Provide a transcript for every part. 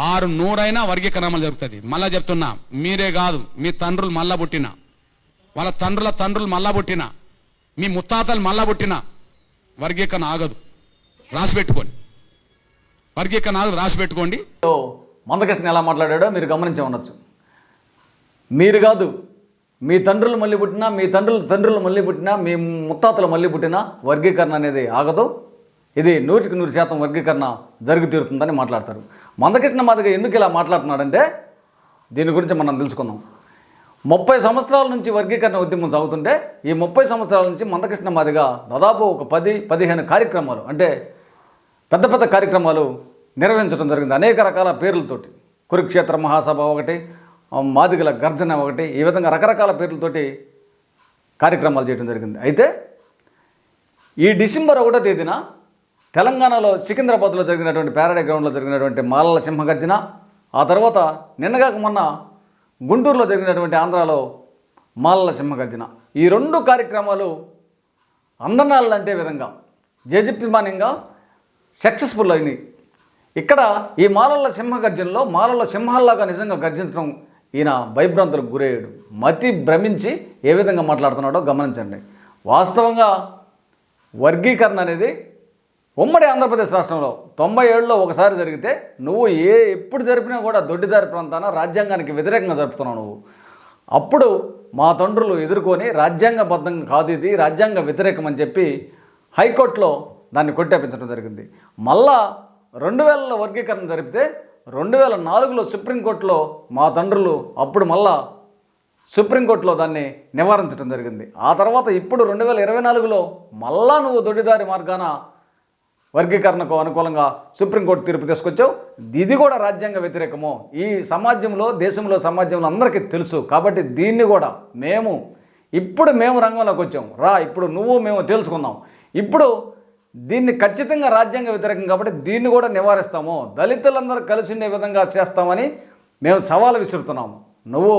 ఆరు నూరైనా వర్గీకరణలు జరుగుతుంది మళ్ళా చెప్తున్నా మీరే కాదు మీ తండ్రులు మళ్ళా పుట్టిన. వాళ్ళ తండ్రుల తండ్రులు మళ్ళా పుట్టిన. మీ ముత్తాతలు మళ్ళా పుట్టిన. వర్గీకరణ ఆగదు. రాసి పెట్టుకోండి. వర్గీకరణ ఆగదు రాసి పెట్టుకోండి. ఓ, మందకృష్ణ ఎలా మాట్లాడాడో మీరు గమనించే ఉండొచ్చు. మీరు కాదు మీ తండ్రులు మళ్ళీ పుట్టినా మీ తండ్రుల తండ్రులు మళ్ళీ పుట్టినా మీ ముత్తాతలు మళ్ళీ పుట్టినా వర్గీకరణ అనేది ఆగదు. ఇది నూటికి నూరు శాతం వర్గీకరణ జరిగి తీరుతుందని మాట్లాడతారు. మందకృష్ణ మాదిగ ఎందుకు ఇలా మాట్లాడుతున్నాడంటే దీని గురించి మనం తెలుసుకుందాం. ముప్పై సంవత్సరాల నుంచి వర్గీకరణ ఉద్యమం సాగుతుంటే ఈ ముప్పై సంవత్సరాల నుంచి మందకృష్ణ మాదిగా దాదాపు ఒక పది పదిహేను కార్యక్రమాలు అంటే పెద్ద పెద్ద కార్యక్రమాలు నిర్వహించడం జరిగింది. అనేక రకాల పేర్లతోటి కురుక్షేత్ర మహాసభ ఒకటి మాదిగల గర్జన ఒకటి ఈ విధంగా రకరకాల పేర్లతోటి కార్యక్రమాలు చేయడం జరిగింది. అయితే ఈ డిసెంబర్ ఒకటో తేదీన తెలంగాణలో సికింద్రాబాద్లో జరిగినటువంటి ప్యారడై గ్రౌండ్లో జరిగినటువంటి మాలల సింహగర్జన ఆ తర్వాత నిన్నగాక మొన్న గుంటూరులో జరిగినటువంటి ఆంధ్రాలో మాలల సింహగర్జన. ఈ రెండు కార్యక్రమాలు అందనాలంటే విధంగా జేజప్యమానంగా సక్సెస్ఫుల్ అయినాయి. ఇక్కడ ఈ మాలల సింహ గర్జనలో మాలల సింహాల్లాగా నిజంగా గర్జించడం ఈయన భయభ్రాంతులకు గురయ్యాడు. మతి భ్రమించి ఏ విధంగా మాట్లాడుతున్నాడో గమనించండి. వాస్తవంగా వర్గీకరణ అనేది ఉమ్మడి ఆంధ్రప్రదేశ్ రాష్ట్రంలో తొంభై ఏళ్ళలో ఒకసారి జరిగితే నువ్వు ఏ ఎప్పుడు జరిపినా కూడా దొడ్డిదారి ప్రాంతాన రాజ్యాంగానికి వ్యతిరేకంగా జరుపుతున్నావు నువ్వు. అప్పుడు మా తండ్రులు ఎదుర్కొని రాజ్యాంగబద్ధంగా కాదు ఇది రాజ్యాంగ వ్యతిరేకం అని చెప్పి హైకోర్టులో దాన్ని కొట్టేపించడం జరిగింది. మళ్ళా రెండు వేలలో వర్గీకరణ జరిపితే రెండు వేల నాలుగులో సుప్రీంకోర్టులో మా తండ్రులు అప్పుడు మళ్ళా సుప్రీంకోర్టులో దాన్ని నివారించడం జరిగింది. ఆ తర్వాత ఇప్పుడు రెండు వేల ఇరవై నాలుగులో మళ్ళా నువ్వు దొడ్డిదారి మార్గాన వర్గీకరణకు అనుకూలంగా సుప్రీంకోర్టు తీర్పు తీసుకొచ్చావు. ఇది కూడా రాజ్యాంగ వ్యతిరేకము. ఈ సమాజంలో దేశంలో సమాజంలో అందరికీ తెలుసు. కాబట్టి దీన్ని కూడా మేము ఇప్పుడు మేము రంగంలోకి వచ్చాం. రా ఇప్పుడు నువ్వు మేము తెలుసుకుందాం ఇప్పుడు దీన్ని ఖచ్చితంగా రాజ్యాంగ వ్యతిరేకం కాబట్టి దీన్ని కూడా నివారిస్తాము. దళితులందరూ కలిసి ఉండే విధంగా చేస్తామని మేము సవాలు విసురుతున్నాము. నువ్వు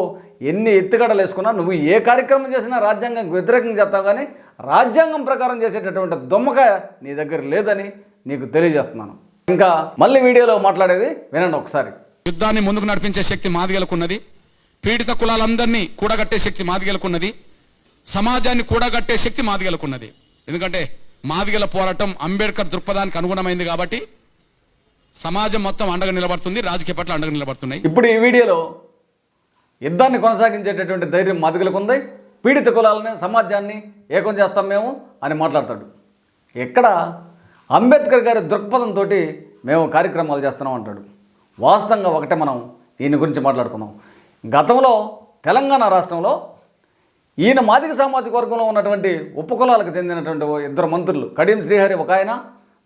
ఎన్ని ఎత్తుగడలు వేసుకున్నా నువ్వు ఏ కార్యక్రమం చేసినా రాజ్యాంగం వ్యతిరేకంగా చేస్తావు కానీ రాజ్యాంగం ప్రకారం చేసేటటువంటి దొమ్మకాయ నీ దగ్గర లేదని నీకు తెలియజేస్తున్నాను. ఇంకా మళ్ళీ వీడియోలో మాట్లాడేది వినండి ఒకసారి. యుద్ధాన్ని ముందుకు నడిపించే శక్తి మాదిగలకున్నది. పీడిత కులాలందరినీ కూడగట్టే శక్తి మాదిగలకున్నది. సమాజాన్ని కూడగట్టే శక్తి మాదిగలకున్నది. ఎందుకంటే మాదిగల పోరాటం అంబేద్కర్ దృక్పథానికి అనుగుణమైంది కాబట్టి సమాజం మొత్తం అండగా నిలబడుతుంది రాజకీయ పట్ల అండగా నిలబడుతున్నాయి. ఇప్పుడు ఈ వీడియోలో యుద్ధాన్ని కొనసాగించేటటువంటి ధైర్యం మాదిగలకు ఉంది పీడిత కులాలని సమాజాన్ని ఏకం చేస్తాం మేము అని మాట్లాడతాడు. ఇక్కడ అంబేద్కర్ గారి దృక్పథంతో మేము కార్యక్రమాలు చేస్తున్నాం అంటాడు. వాస్తవంగా ఒకటే మనం ఈయన గురించి మాట్లాడుకున్నాం. గతంలో తెలంగాణ రాష్ట్రంలో ఈయన మాదిగ సామాజిక వర్గంలో ఉన్నటువంటి ఉపకులాలకు చెందినటువంటి ఇద్దరు మంత్రులు కడియం శ్రీహరి ఒక ఆయన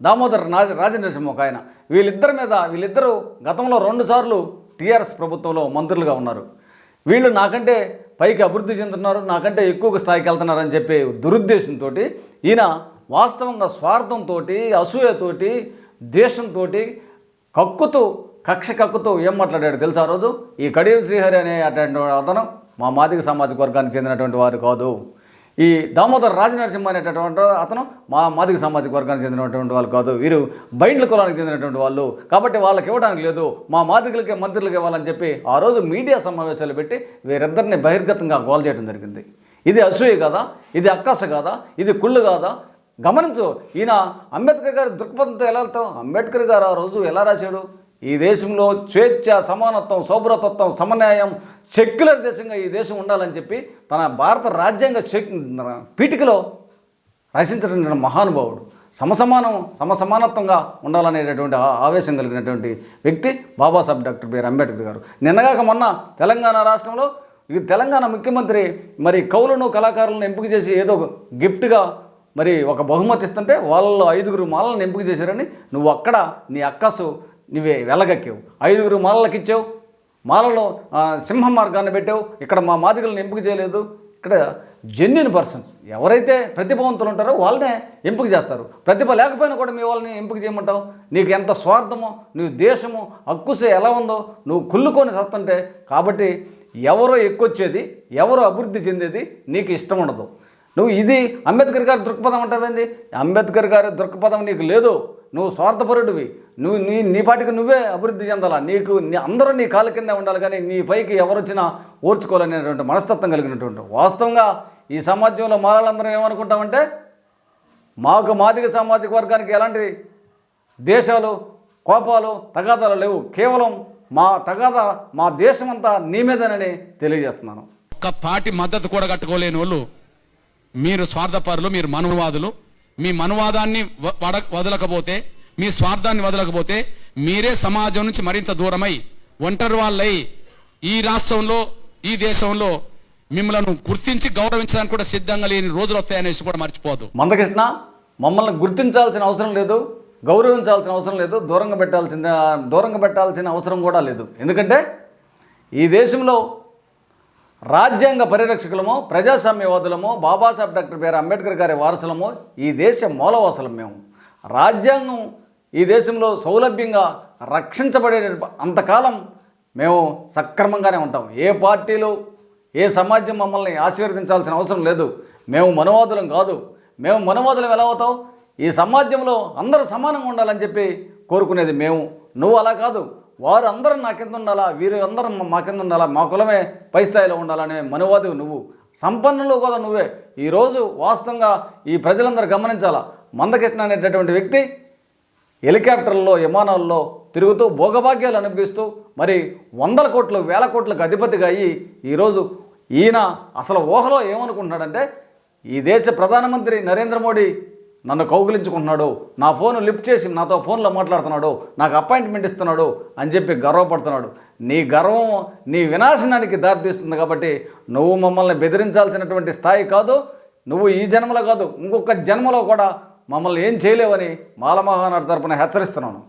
దామోదర్ రాజ రాజనరసింహ ఒక ఆయన. వీళ్ళిద్దరి మీద వీళ్ళిద్దరూ గతంలో రెండుసార్లు టీఆర్ఎస్ ప్రభుత్వంలో మంత్రులుగా ఉన్నారు. వీళ్ళు నాకంటే పైకి అభివృద్ధి చెందుతున్నారు నాకంటే ఎక్కువ స్థాయికి వెళ్తున్నారని చెప్పే దురుద్దేశంతో ఈయన వాస్తవంగా స్వార్థంతో అసూయతోటి ద్వేషంతో కక్కుతూ కక్ష కక్కుతూ ఏం మాట్లాడాడు తెలుసా రోజు? ఈ కడియం శ్రీహరి అనే అటువంటి అతను మా మాదిక సామాజిక వర్గానికి చెందినటువంటి వారు కాదు. ఈ దామోదర్ రాజనరసింహ అనేటటువంటి అతను మా మాదిగ సామాజిక వర్గానికి చెందినటువంటి వాళ్ళు కాదు. వీరు బైండ్ల కులానికి చెందినటువంటి వాళ్ళు. కాబట్టి వాళ్ళకి ఇవ్వడానికి లేదు. మా మాదికలకి మంత్రులకి ఇవ్వాలని చెప్పి ఆ రోజు మీడియా సమావేశాలు పెట్టి వీరిద్దరిని బహిర్గతంగా గోల్ చేయడం జరిగింది. ఇది అసూయ కాదా? ఇది అక్కస కాదా? ఇది కుళ్ళు కాదా? గమనించు ఈయన అంబేద్కర్ గారి దృక్పథంతో ఎలా వెళ్తాం అంబేద్కర్ గారు ఆ రోజు ఎలా రాశాడు? ఈ దేశంలో స్వేచ్ఛ సమానత్వం సౌభ్రతత్వం సమన్యాయం సెక్యులర్ దేశంగా ఈ దేశం ఉండాలని చెప్పి తన భారత రాజ్యాంగ పీఠికలో రచించినటువంటి మహానుభావుడు. సమసమానం సమసమానత్వంగా ఉండాలనేటటువంటి ఆ- ఆవేశం కలిగినటువంటి వ్యక్తి బాబాసాహెబ్ డాక్టర్ బిఆర్ అంబేద్కర్ గారు. నిన్నగాక మొన్న తెలంగాణ రాష్ట్రంలో ఈ తెలంగాణ ముఖ్యమంత్రి మరి కవులను కళాకారులను ఎంపిక చేసి ఏదో ఒక గిఫ్ట్గా మరి ఒక బహుమతి ఇస్తుంటే వాళ్ళలో ఐదుగురు మాలలను ఎంపిక చేశారని నువ్వు అక్కడ నీ అక్కసు నువ్వే వెళ్ళగక్కావు ఐదుగురు మాలలకు ఇచ్చావు మాలలో సింహ మార్గాన్ని పెట్టావు. ఇక్కడ మా మాదిగలను ఎంపిక చేయలేదు. ఇక్కడ జెన్యున్ పర్సన్స్ ఎవరైతే ప్రతిభావంతులు ఉంటారో వాళ్ళనే ఎంపిక చేస్తారు. ప్రతిభ లేకపోయినా కూడా మీ వాళ్ళని ఎంపిక చేయమంటావు. నీకు ఎంత స్వార్థమో నువ్వు దేశము హక్కుసే ఎలా ఉందో నువ్వు కుళ్ళుకొని చస్తుంటే కాబట్టి ఎవరో ఎక్కువచ్చేది ఎవరో అభివృద్ధి చెందేది నీకు ఇష్టం ఉండదు. నువ్వు ఇది అంబేద్కర్ గారి దృక్పథం అంటావేంది? అంబేద్కర్ గారి దృక్పథం నీకు లేదు. నువ్వు స్వార్థపరుడివి. నువ్వు నీ నీ పాటికి నువ్వే అభివృద్ధి చెందాలా? నీకు నీ అందరూ నీ కాళ్ళ కింద ఉండాలి కానీ నీ పైకి ఎవరు వచ్చినా ఓర్చుకోవాలనేటువంటి మనస్తత్వం కలిగినటువంటి వాస్తవంగా ఈ సమాజంలో మారాలందరం ఏమనుకుంటామంటే మాకు మాదిగ సామాజిక వర్గానికి ఎలాంటి దేశాలు కోపాలు తగాదాలు లేవు. కేవలం మా తగాద మా దేశం అంతా నీ మీదనని తెలియజేస్తున్నాను. ఒక్క పాటి మద్దతు కూడా కట్టుకోలేని వాళ్ళు మీరు స్వార్థపరులు మీరు మనువాదులు. మీ మనువాదాన్ని వ- వడ వదలకపోతే మీ స్వార్థాన్ని వదలకపోతే మీరే సమాజం నుంచి మరింత దూరమై ఒంటరి వాళ్ళై ఈ రాష్ట్రంలో ఈ దేశంలో మిమ్మల్ని గుర్తించి గౌరవించడానికి కూడా సిద్ధంగా లేని రోజులు వస్తాయనేసి కూడా మర్చిపోదు మందకృష్ణ మమ్మల్ని గుర్తించాల్సిన అవసరం లేదు గౌరవించాల్సిన అవసరం లేదు దూరంగా పెట్టాల్సిన దూరంగా పెట్టాల్సిన అవసరం కూడా లేదు. ఎందుకంటే ఈ దేశంలో రాజ్యాంగ పరిరక్షకులమో ప్రజాస్వామ్యవాదులమో బాబాసాహెబ్ డాక్టర్ బిఆర్ అంబేద్కర్ గారి వారసులమో ఈ దేశ మూలవాసులం మేము. రాజ్యాంగం ఈ దేశంలో సౌలభ్యంగా రక్షించబడే అంతకాలం మేము సక్రమంగానే ఉంటాం. ఏ పార్టీలు ఏ సమాజం మమ్మల్ని ఆశీర్వదించాల్సిన అవసరం లేదు. మేము మనవాదులం కాదు. మేము మనవాదులం ఎలా అవుతాం? ఈ సమాజంలో అందరూ సమానంగా ఉండాలని చెప్పి కోరుకునేది మేము. నువ్వు అలా కాదు. వారందరూ నా కింద ఉండాలా వీరు అందరం మా కింద ఉండాలా మా కులమే పై స్థాయిలో ఉండాలనే మనువాది నువ్వు. సంపన్నులు కూడా నువ్వే. ఈరోజు వాస్తవంగా ఈ ప్రజలందరూ గమనించాలా? మందకృష్ణ అనేటటువంటి వ్యక్తి హెలికాప్టర్లలో విమానాల్లో తిరుగుతూ భోగభాగ్యాలు అనుభవిస్తూ మరి వందల కోట్లు వేల కోట్లకు అధిపతిగా అయ్యి ఈరోజు ఈయన అసలు ఊహలో ఏమనుకుంటున్నాడంటే ఈ దేశ ప్రధానమంత్రి నరేంద్ర మోడీ నన్ను కౌగిలించుకుంటున్నాడు నా ఫోన్ లిఫ్ట్ చేసి నాతో ఫోన్లో మాట్లాడుతున్నాడు నాకు అపాయింట్మెంట్ ఇస్తున్నాడు అని చెప్పి గర్వపడుతున్నాడు. నీ గర్వం నీ వినాశనానికి దారితీస్తుంది కాబట్టి నువ్వు మమ్మల్ని బెదిరించాల్సినటువంటి స్థాయి కాదు నువ్వు ఈ జన్మలో కాదు ఇంకొక జన్మలో కూడా మమ్మల్ని ఏం చేయలేవని మాలమహానాడు తరపున హెచ్చరిస్తున్నాను.